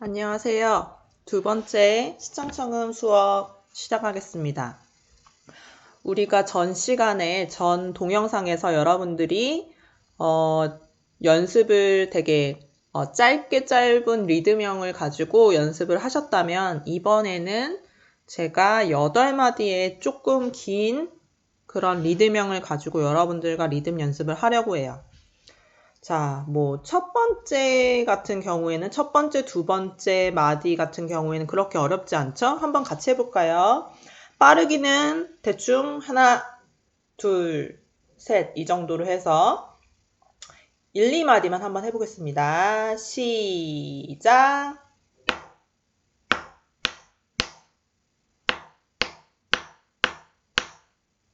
안녕하세요. 두 번째 시청청음 수업 시작하겠습니다. 우리가 전 시간에 전 동영상에서 여러분들이 어, 연습을 되게 어, 짧게 짧은 리듬형을 가지고 연습을 하셨다면 이번에는 제가 8마디의 조금 긴 그런 리듬형을 가지고 여러분들과 리듬 연습을 하려고 해요. 자, 뭐, 첫 번째 같은 경우에는, 첫 번째, 두 번째 마디 같은 경우에는 그렇게 어렵지 않죠? 한번 같이 해볼까요? 빠르기는 대충 하나, 둘, 셋, 이 정도로 해서 1, 2마디만 한번 해보겠습니다. 시작!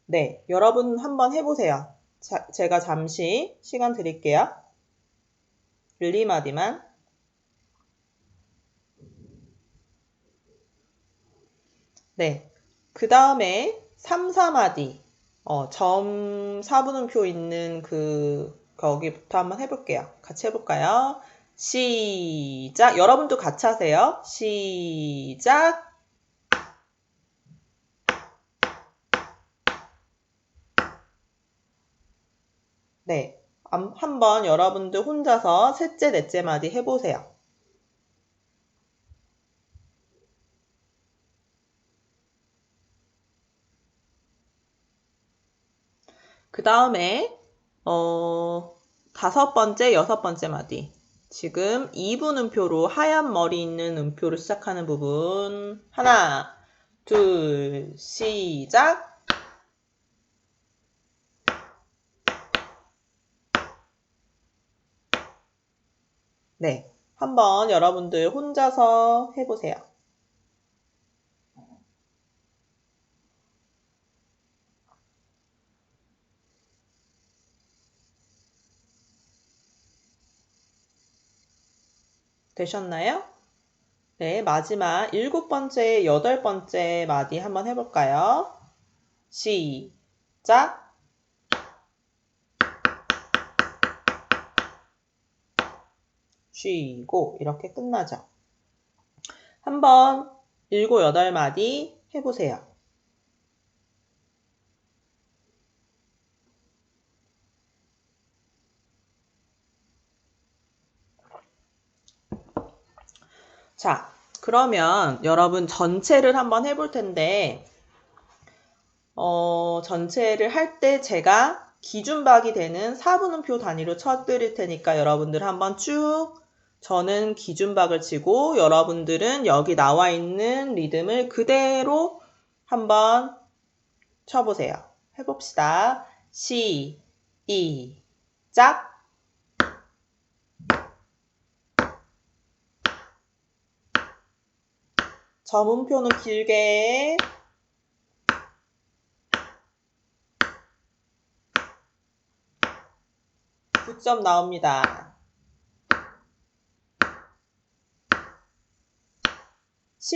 네, 여러분 한번 해보세요. 자, 제가 잠시 시간 드릴게요. 1, 2마디만. 네. 그 다음에 3, 4마디. 어, 점 4분음표 있는 그, 거기부터 한번 해볼게요. 같이 해볼까요? 시작. 여러분도 같이 하세요. 시작. 네. 한번 여러분들 혼자서 셋째, 넷째 마디 해보세요. 그 다음에, 어, 다섯 번째, 여섯 번째 마디. 지금 2분 음표로 하얀 머리 있는 음표로 시작하는 부분. 하나, 둘, 시작. 네. 한번 여러분들 혼자서 해보세요. 되셨나요? 네, 마지막 일곱 번째, 여덟 번째 마디 한번 해볼까요? 시작! 쉬고 이렇게 끝나죠. 한번 일곱 여덟 마디 해보세요. 자, 그러면 여러분 전체를 한번 해볼 텐데, 어, 전체를 할 때 제가 기준박이 되는 4분음표 단위로 쳐드릴 테니까 여러분들 한번 쭉 저는 기준박을 치고 여러분들은 여기 나와 있는 리듬을 그대로 한번 쳐보세요. 해봅시다. 시, 이, 짝. 점음표는 길게 9점 나옵니다.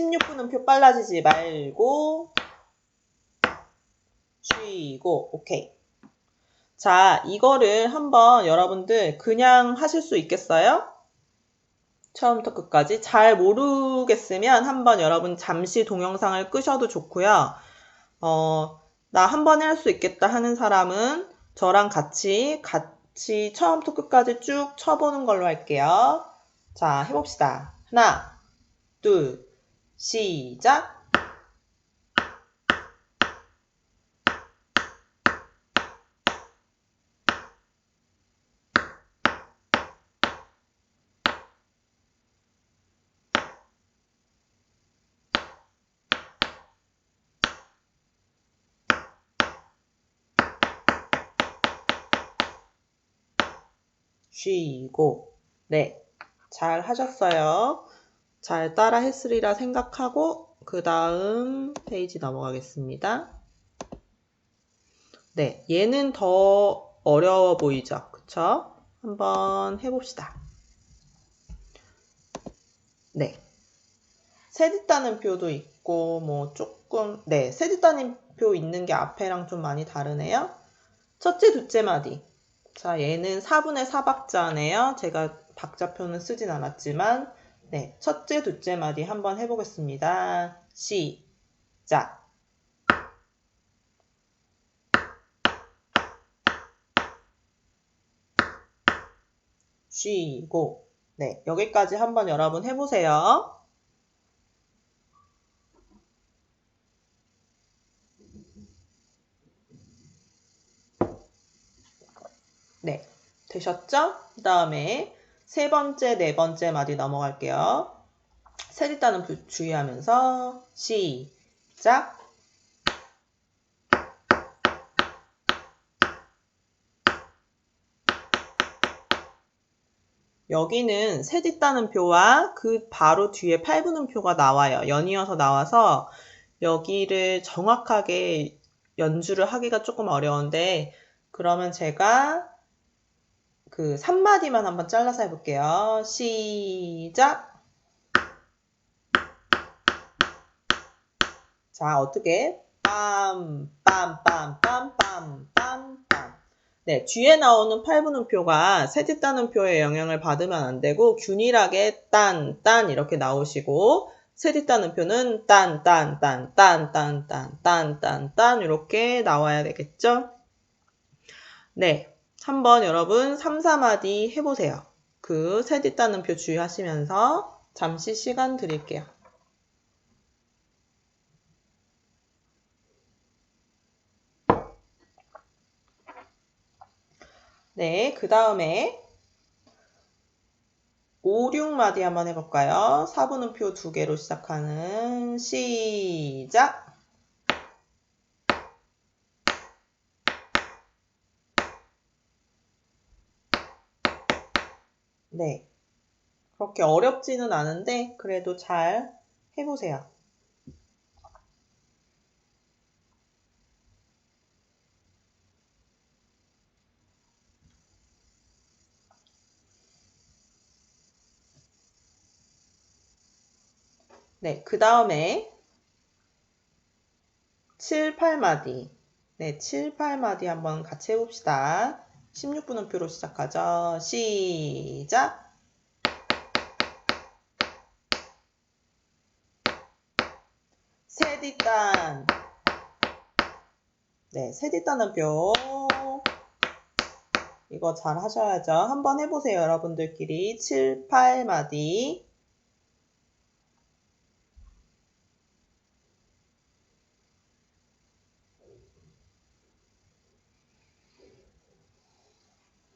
16분은 표 빨라지지 말고 쉬고 오케이. 자, 이거를 한번 여러분들 그냥 하실 수 있겠어요? 처음부터 끝까지 잘 모르겠으면 한번 여러분 잠시 동영상을 끄셔도 좋고요. 어, 나 한 번에 할 수 있겠다 하는 사람은 저랑 같이 같이 처음부터 끝까지 쭉 쳐보는 걸로 할게요. 자, 해봅시다. 하나, 둘, 시작. 쉬고. 네. 잘 하셨어요. 잘 따라 했으리라 생각하고 그 다음 페이지 넘어가겠습니다. 네, 얘는 더 어려워 보이죠? 그쵸? 한번 해봅시다. 네. 세디따는 표도 있고 뭐 조금 네, 세디따는 표 있는 게 앞에랑 좀 많이 다르네요. 첫째, 둘째 마디. 자, 얘는 4분의 4박자네요. 제가 박자표는 쓰진 않았지만 네, 첫째, 둘째 마디 한번 해보겠습니다. 시작. 쉬고. 네, 여기까지 한번 여러분 해보세요. 네, 되셨죠? 그 다음에 세 번째, 네 번째 마디 넘어갈게요. 세리따는 주의하면서 시작. 여기는 세짓다는 표와 그 바로 뒤에 팔부는 표가 나와요. 연이어서 나와서 여기를 정확하게 연주를 하기가 조금 어려운데 그러면 제가 그 3마디만 한번 잘라서 해볼게요. 시작! 자, 어떻게? 빰, 빰, 빰, 빰, 빰, 빰, 빰. 네, 뒤에 나오는 팔분음표가 세짓다는 표의 영향을 받으면 안 되고 균일하게 딴, 딴 이렇게 나오시고 세짓다는 표는 딴, 딴, 딴, 딴, 딴, 딴, 딴, 딴, 딴 이렇게 나와야 되겠죠? 네, 한번 여러분 3, 4마디 해보세요. 그 세짓다는 표 주의하시면서 잠시 시간 드릴게요. 네, 그 다음에 5, 6마디 한번 해볼까요? 4분음표 두 개로 시작하는 시작! 네. 그렇게 어렵지는 않은데 그래도 잘 해보세요. 네, 그 다음에 7, 8마디. 네, 7, 8마디 한번 같이 해봅시다. 16분음표로 시작하죠. 시작! 세디단. 네, 세디단은 표. 이거 잘 하셔야죠. 한번 해보세요, 여러분들끼리. 7, 8마디.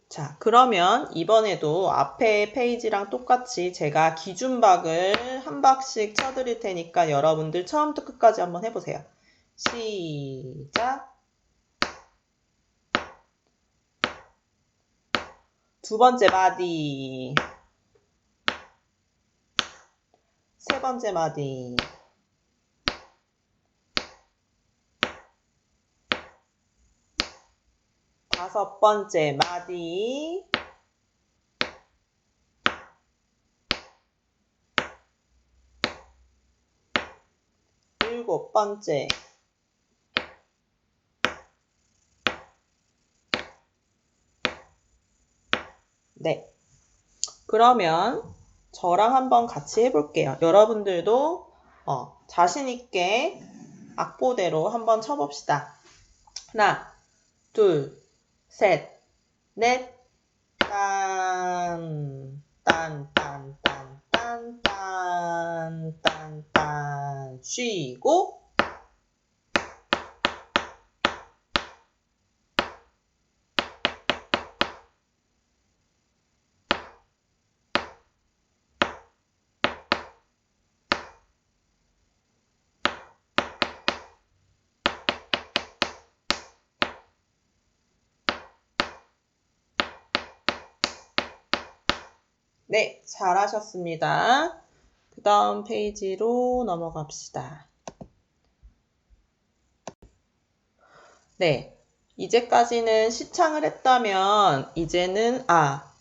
자, 그러면 이번에도 앞에 페이지랑 똑같이 제가 기준박을 한 박씩 쳐드릴 테니까 여러분들 처음부터 끝까지 한번 해보세요. 시작. 두 번째 마디. 세 번째 마디. 다섯 번째 마디 일곱 번째 네. 그러면 저랑 한번 같이 해볼게요. 여러분들도 어, 자신있게 악보대로 한번 쳐봅시다. 하나, 둘, 셋, 넷, 딴, 딴, 딴, 딴, 딴, 딴, 딴, 딴, 쉬고, 네, 잘하셨습니다. 그 다음 페이지로 넘어갑시다. 네, 이제까지는 시창을 했다면 이제는 아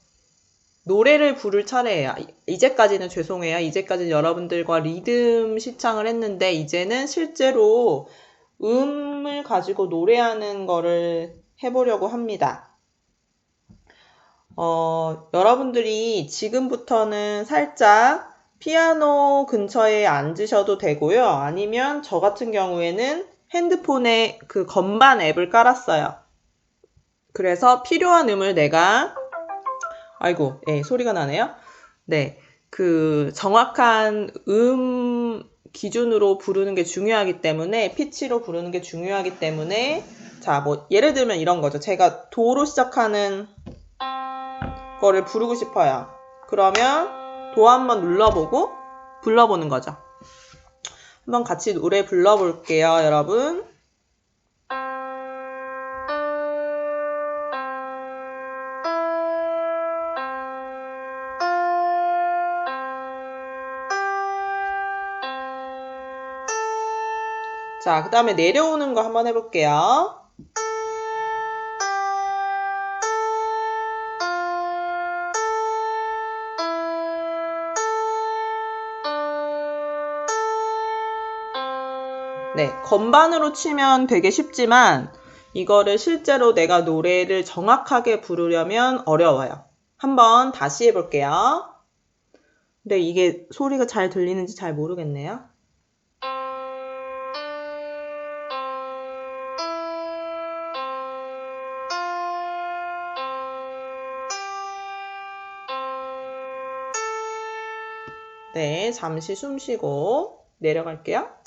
노래를 부를 차례예요. 이제까지는 죄송해요. 이제까지는 여러분들과 리듬 시창을 했는데 이제는 실제로 음을 가지고 노래하는 거를 해보려고 합니다. 어, 여러분들이 지금부터는 살짝 피아노 근처에 앉으셔도 되고요. 아니면 저 같은 경우에는 핸드폰에 그 건반 앱을 깔았어요. 그래서 필요한 음을 내가 아이고, 예, 소리가 나네요. 네. 그 정확한 음 기준으로 부르는 게 중요하기 때문에 피치로 부르는 게 중요하기 때문에 자, 뭐 예를 들면 이런 거죠. 제가 도로 시작하는 거를 부르고 싶어요. 그러면 도 한번 눌러보고 불러보는 거죠. 한번 같이 노래 불러볼게요, 여러분. 자, 그 다음에 내려오는 거 한번 해볼게요. 네, 건반으로 치면 되게 쉽지만 이거를 실제로 내가 노래를 정확하게 부르려면 어려워요. 한번 다시 해볼게요. 근데 이게 소리가 잘 들리는지 잘 모르겠네요. 네, 잠시 숨 쉬고 내려갈게요.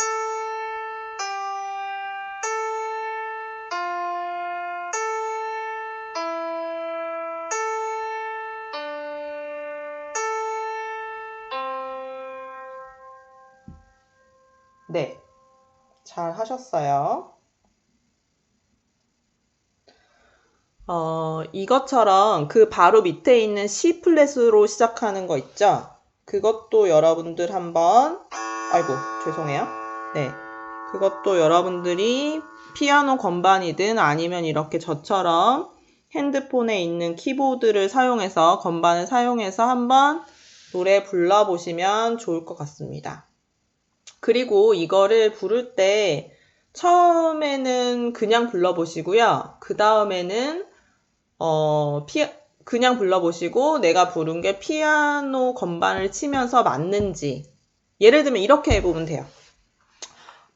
하셨어요. 어, 이것처럼 그 바로 밑에 있는 C 플랫으로 시작하는 거 있죠? 그것도 여러분들 한번, 아이고, 죄송해요. 네. 그것도 여러분들이 피아노 건반이든 아니면 이렇게 저처럼 핸드폰에 있는 키보드를 사용해서 건반을 사용해서 한번 노래 불러보시면 좋을 것 같습니다. 그리고 이거를 부를 때 처음에는 그냥 불러보시고요. 그 다음에는 어, 피, 그냥 불러보시고 내가 부른 게 피아노 건반을 치면서 맞는지 예를 들면 이렇게 해보면 돼요.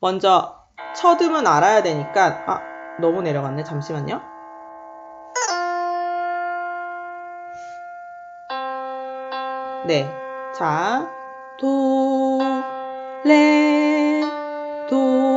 먼저 첫 음은 알아야 되니까 아 너무 내려갔네 잠시만요. 네, 자 도, 레, 도,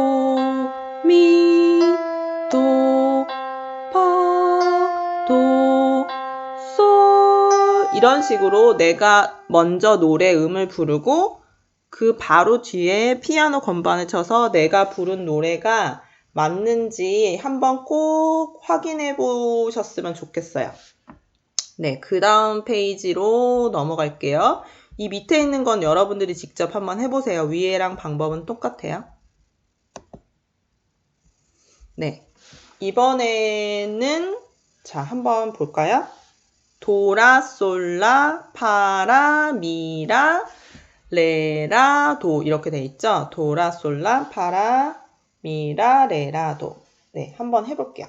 이런 식으로 내가 먼저 노래 음을 부르고 그 바로 뒤에 피아노 건반을 쳐서 내가 부른 노래가 맞는지 한번 꼭 확인해 보셨으면 좋겠어요. 네, 그 다음 페이지로 넘어갈게요. 이 밑에 있는 건 여러분들이 직접 한번 해보세요. 위에랑 방법은 똑같아요. 네. 이번에는, 자, 한번 볼까요? 도라, 솔라, 파라, 미라, 레라, 도. 이렇게 돼 있죠? 도라, 솔라, 파라, 미라, 레라, 도. 네, 한번 해 볼게요.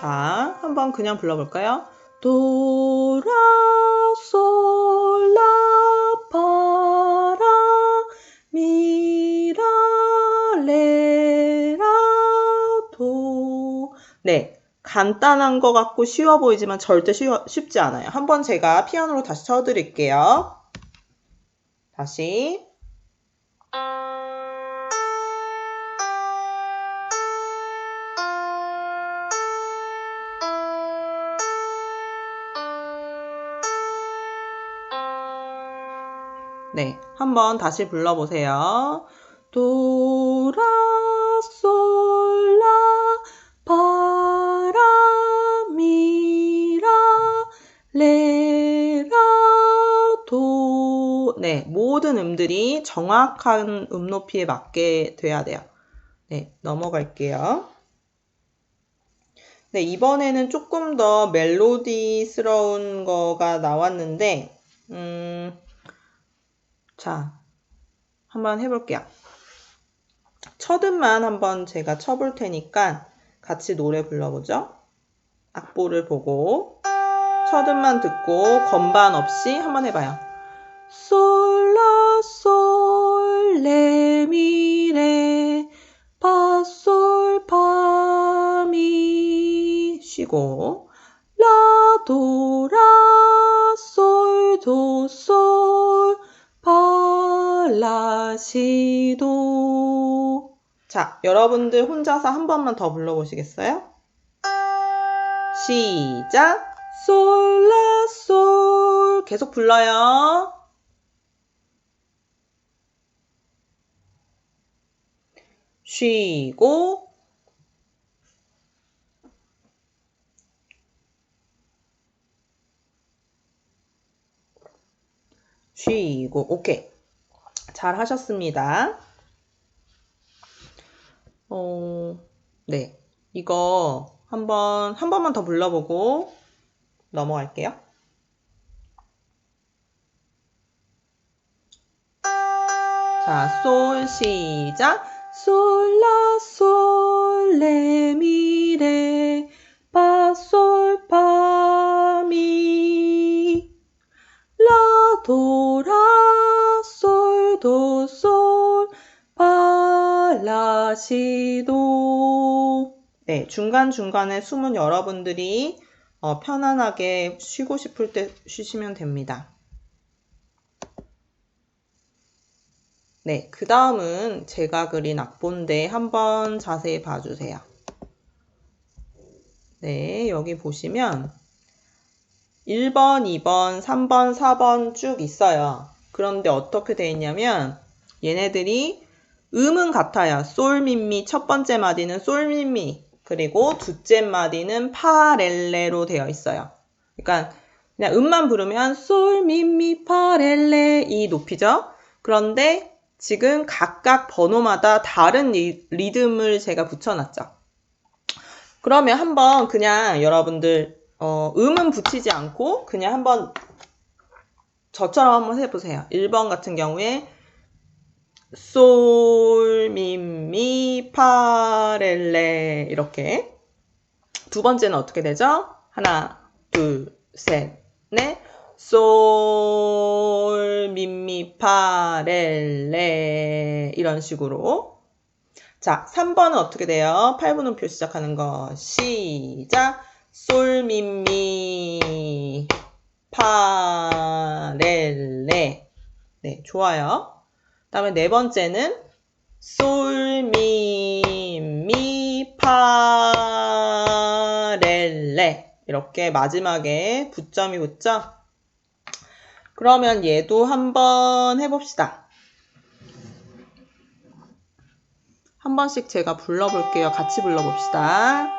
자, 한번 그냥 불러볼까요? 도라, 솔, 라, 파라, 미라, 레, 라, 도. 네. 간단한 것 같고 쉬워 보이지만 절대 쉬워, 쉽지 않아요. 한번 제가 피아노로 다시 쳐드릴게요. 다시. 네, 한번 다시 불러보세요. 도라, 솔, 라, 파라, 미라, 레, 라, 도. 네, 모든 음들이 정확한 음 높이에 맞게 돼야 돼요. 네, 넘어갈게요. 네, 이번에는 조금 더 멜로디스러운 거가 나왔는데, 음, 자, 한번 해볼게요. 첫 음만 한번 제가 쳐볼 테니까 같이 노래 불러보죠. 악보를 보고 첫 음만 듣고 건반 없이 한번 해봐요. 솔라 솔 레미레 파솔 파미 쉬고 라도라 솔도솔 팔라시도 자, 여러분들 혼자서 한 번만 더 불러보시겠어요? 시작! 솔라솔 계속 불러요. 쉬고 쉬고 오케이 잘 하셨습니다. 어, 네 이거 한번 한 번만 더 불러보고 넘어갈게요. 자, 솔 시작. 솔라 솔레미레 파라시도 네, 중간중간에 숨은 여러분들이 어, 편안하게 쉬고 싶을 때 쉬시면 됩니다. 네, 그 다음은 제가 그린 악보인데 한번 자세히 봐주세요. 네, 여기 보시면 1번, 2번, 3번, 4번 쭉 있어요. 그런데 어떻게 되어 있냐면 얘네들이 음은 같아요. 솔미미 첫 번째 마디는 솔미미 그리고 두째 마디는 파렐레로 되어 있어요. 그러니까 그냥 음만 부르면 솔미미 파렐레 이 높이죠. 그런데 지금 각각 번호마다 다른 리, 리듬을 제가 붙여놨죠. 그러면 한번 그냥 여러분들 어, 음은 붙이지 않고 그냥 한번 저처럼 한번 해보세요. 1번 같은 경우에 솔, 미, 미, 파, 렐레. 이렇게. 두 번째는 어떻게 되죠? 하나, 둘, 셋, 넷. 솔, 미 미, 파, 렐, 레. 이런 식으로. 자, 3번은 어떻게 돼요? 8분음표 시작하는 거. 시작. 솔, 미 미, 파, 렐, 레. 네, 좋아요. 다음에 네 번째는 솔, 미, 미, 파, 렐, 레 이렇게 마지막에 붙점이 붙죠? 그러면 얘도 한번 해봅시다. 한 번씩 제가 불러볼게요. 같이 불러봅시다.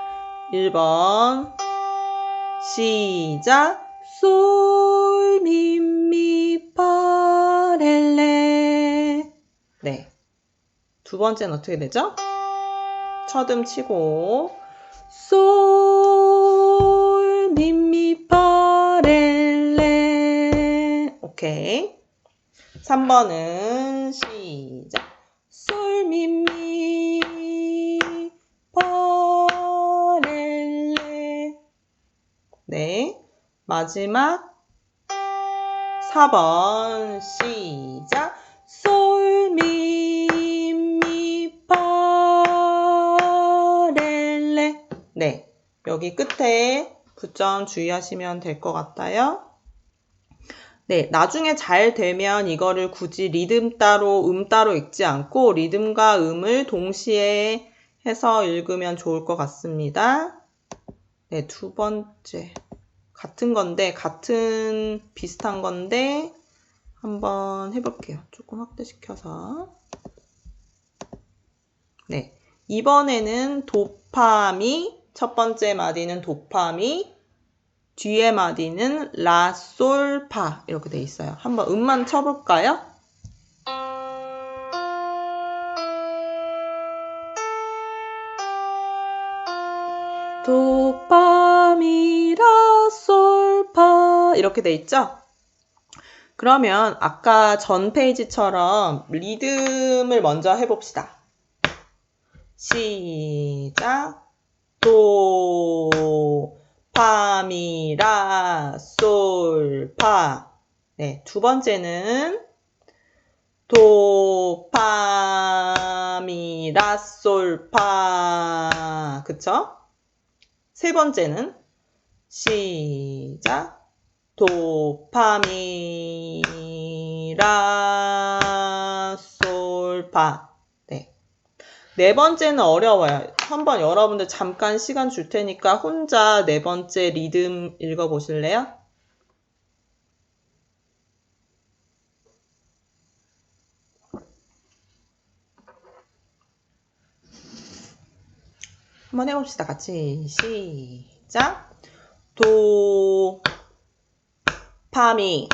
1번 시작 솔, 미, 미, 파, 렐레 네. 두 번째는 어떻게 되죠? 첫음 치고 솔, 미, 미, 파, 렐레 오케이. 3번은 시작. 솔, 미, 미, 파, 렐레 네. 마지막 4번 시작. 솔, 미, 미, 여기 끝에 붙점 주의하시면 될 것 같아요. 네, 나중에 잘 되면 이거를 굳이 리듬 따로, 음 따로 읽지 않고 리듬과 음을 동시에 해서 읽으면 좋을 것 같습니다. 네, 두 번째. 같은 건데, 같은 비슷한 건데, 한번 해볼게요. 조금 확대시켜서. 네. 이번에는 도파미, 첫 번째 마디는 도파미, 뒤에 마디는 라, 솔, 파 이렇게 돼 있어요. 한번 음만 쳐볼까요? 도파미라 솔파 이렇게 돼 있죠? 그러면 아까 전 페이지처럼 리듬을 먼저 해봅시다. 시작. 도, 파, 미, 라, 솔, 파. 네, 두 번째는 도, 파, 미, 라, 솔, 파. 그쵸? 세 번째는 시작. 도, 파, 미, 라, 솔, 파. 네. 네 번째는 어려워요. 한번 여러분들 잠깐 시간 줄 테니까 혼자 네 번째 리듬 읽어보실래요? 한번 해봅시다. 같이 시작. 도, 파미,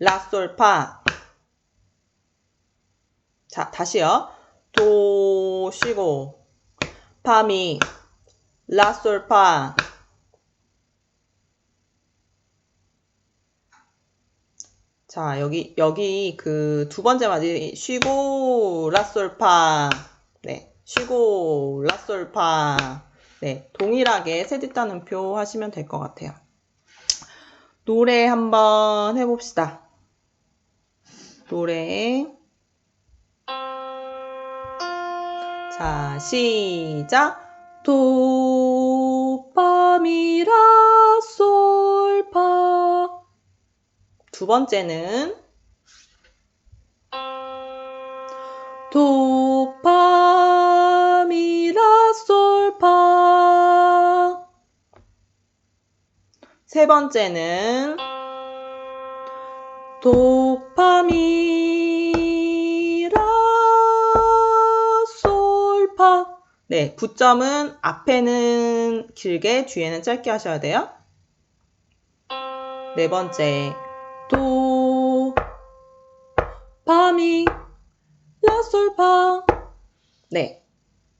라솔파. 자, 다시요. 도 쉬고 파미 라솔파. 자 여기 여기 그 두 번째 마디 쉬고 라솔파. 네 쉬고 라솔파. 네 동일하게 세뒷다는 표 하시면 될 것 같아요. 노래 한번 해봅시다. 노래 자, 시작. 도, 파, 미, 라, 솔, 파. 두 번째는 도, 파, 미, 라, 솔, 파. 세 번째는 도, 네, 9점은 앞에는 길게, 뒤에는 짧게 하셔야 돼요. 네 번째, 도, 파, 미, 라, 솔, 파. 네.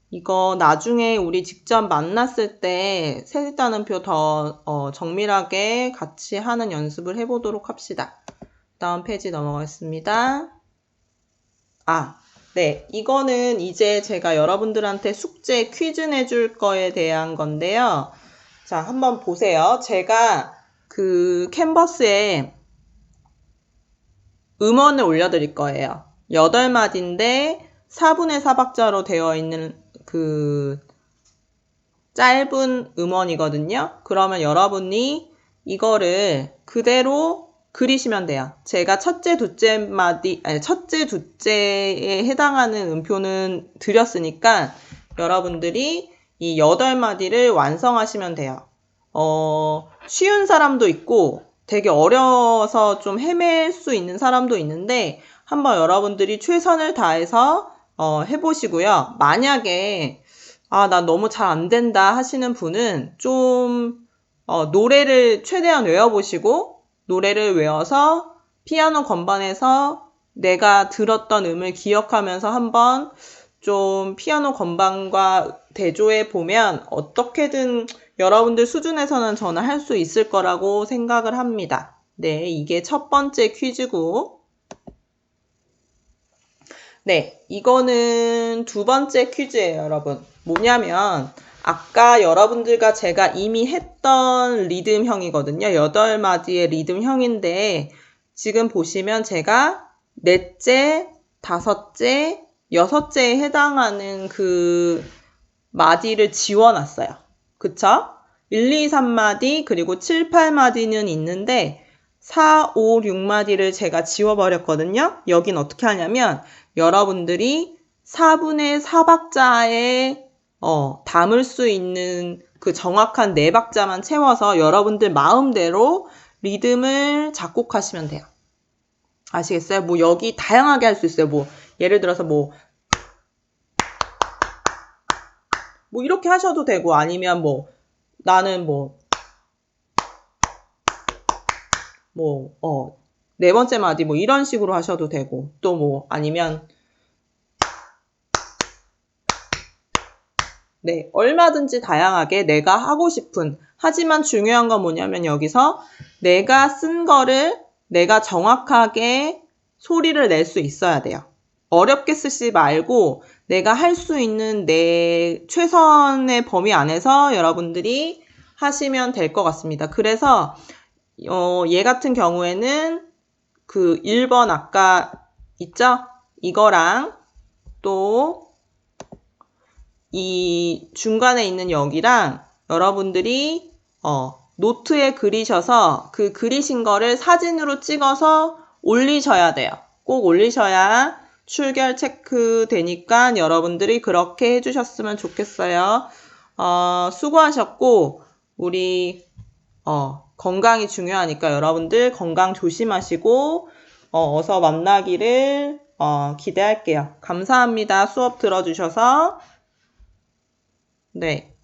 이거 나중에 우리 직접 만났을 때 세다는 표더 어, 정밀하게 같이 하는 연습을 해보도록 합시다. 다음 페이지 넘어가겠습니다. 아, 네. 이거는 이제 제가 여러분들한테 숙제 퀴즈 내줄 거에 대한 건데요. 자, 한번 보세요. 제가 그 캔버스에 음원을 올려드릴 거예요. 8마디인데 4분의 4박자로 되어 있는 그 짧은 음원이거든요. 그러면 여러분이 이거를 그대로 그리시면 돼요. 제가 첫째, 둘째 마디, 아니, 첫째, 둘째에 해당하는 음표는 드렸으니까 여러분들이 이 여덟 마디를 완성하시면 돼요. 어, 쉬운 사람도 있고 되게 어려워서 좀 헤맬 수 있는 사람도 있는데 한번 여러분들이 최선을 다해서 어, 해보시고요. 만약에 아, 나 너무 잘 안 된다 하시는 분은 좀 어, 노래를 최대한 외워보시고 노래를 외워서 피아노 건반에서 내가 들었던 음을 기억하면서 한번 좀 피아노 건반과 대조해 보면 어떻게든 여러분들 수준에서는 저는 할 수 있을 거라고 생각을 합니다. 네, 이게 첫 번째 퀴즈고. 네, 이거는 두 번째 퀴즈예요, 여러분. 뭐냐면, 아까 여러분들과 제가 이미 했던 리듬형이거든요. 여덟 마디의 리듬형인데, 지금 보시면 제가 넷째, 다섯째, 여섯째에 해당하는 그 마디를 지워놨어요. 그쵸? 1, 2, 3마디, 그리고 7, 8마디는 있는데, 4, 5, 6마디를 제가 지워버렸거든요. 여긴 어떻게 하냐면, 여러분들이 4분의 4박자에 어, 담을 수 있는 그 정확한 네 박자만 채워서 여러분들 마음대로 리듬을 작곡하시면 돼요. 아시겠어요? 뭐 여기 다양하게 할 수 있어요. 뭐 예를 들어서 뭐, 뭐 이렇게 하셔도 되고 아니면 뭐 나는 뭐, 뭐, 어, 네 번째 마디 뭐 이런 식으로 하셔도 되고 또 뭐 아니면 네, 얼마든지 다양하게 내가 하고 싶은 하지만 중요한 건 뭐냐면 여기서 내가 쓴 거를 내가 정확하게 소리를 낼 수 있어야 돼요. 어렵게 쓰지 말고 내가 할 수 있는 내 최선의 범위 안에서 여러분들이 하시면 될 것 같습니다. 그래서 어, 얘 같은 경우에는 그 1번 아까 있죠? 이거랑 또 이 중간에 있는 여기랑 여러분들이 어, 노트에 그리셔서 그 그리신 거를 사진으로 찍어서 올리셔야 돼요. 꼭 올리셔야 출결 체크 되니까 여러분들이 그렇게 해주셨으면 좋겠어요. 어, 수고하셨고, 우리, 어, 건강이 중요하니까 여러분들 건강 조심하시고, 어, 어서 만나기를, 어, 기대할게요. 감사합니다. 수업 들어주셔서. 네.